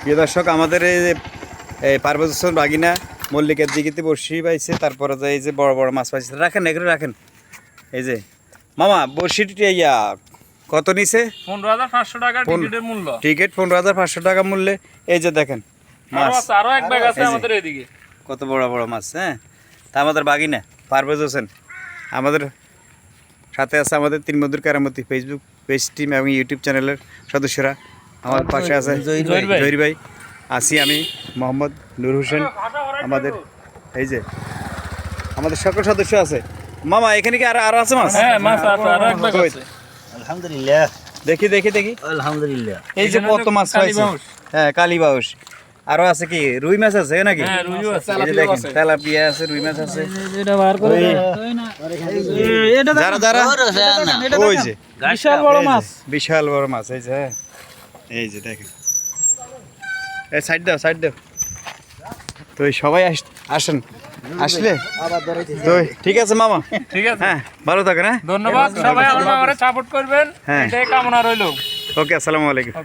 প্রিয় দর্শক আমাদের এই পার্বত্য হোসেন বাগিনা মল্লিকের দিঘিতে বড়শি পাইছে তারপরে যে এই যে বড় বড় মাছ পাইছে রাখেন এগুলো রাখেন। এই যে মামা বড়শিটি ইয়া কত নিছে? পনেরো হাজার পাঁচশো টাকা টিকিটের মূল্য। টিকিট পনেরো হাজার পাঁচশো টাকা মূল্যে। এই যে দেখেন মাছ। আছে আরও এক ব্যাগ আছে আমাদের এদিকে। কত বড় বড় মাছ হ্যাঁ? তা আমাদের বাগিনা পারভেজ হোসেন আমাদের সাথে আছে আমাদের তিন মধুর কারামতি ফেসবুক পেজ টিম এবং ইউটিউব চ্যানেলের সদস্যরা। আমার পাশে আছে জহির ভাই। আছি আমি মোহাম্মদ নূর হোসেন। আমাদের এই যে আমাদের সকল সদস্য আছে। মামা এখানে কি আর আরও আছে মাছ? হ্যাঁ মাছ আছে আরও এক কই? আছে। আলহামদুলিল্লাহ। দেখি দেখি দেখি। আলহামদুলিল্লাহ। এই যে কত মাছ কালী পাইছে। বাউস। হ্যাঁ কালী বাউস আরও আছে কি? রুই মাছ আছে নাকি? হ্যাঁ রুইও আছে। এই যে দেখেন তেলাপিয়া আছে রুই মাছ আছে। এটা বার করে এটা যারা যারা। ওই যে। বিশাল বড় মাছ। বিশাল বড় মাছ এই যে হ্যাঁ। এই যে দেখেন। এই সাইড দাও সাইড দাও। তো সবাই আস- আসেন। আসলে? তো ঠিক আছে মামা? ঠিক আছে। হ্যাঁ ভালো থাকেন হ্যাঁ? ধন্যবাদ। সবাই আমার সাপোর্ট করবেন। হ্যাঁ। কামনা রইল। ওকে আসসালামু আলাইকুম।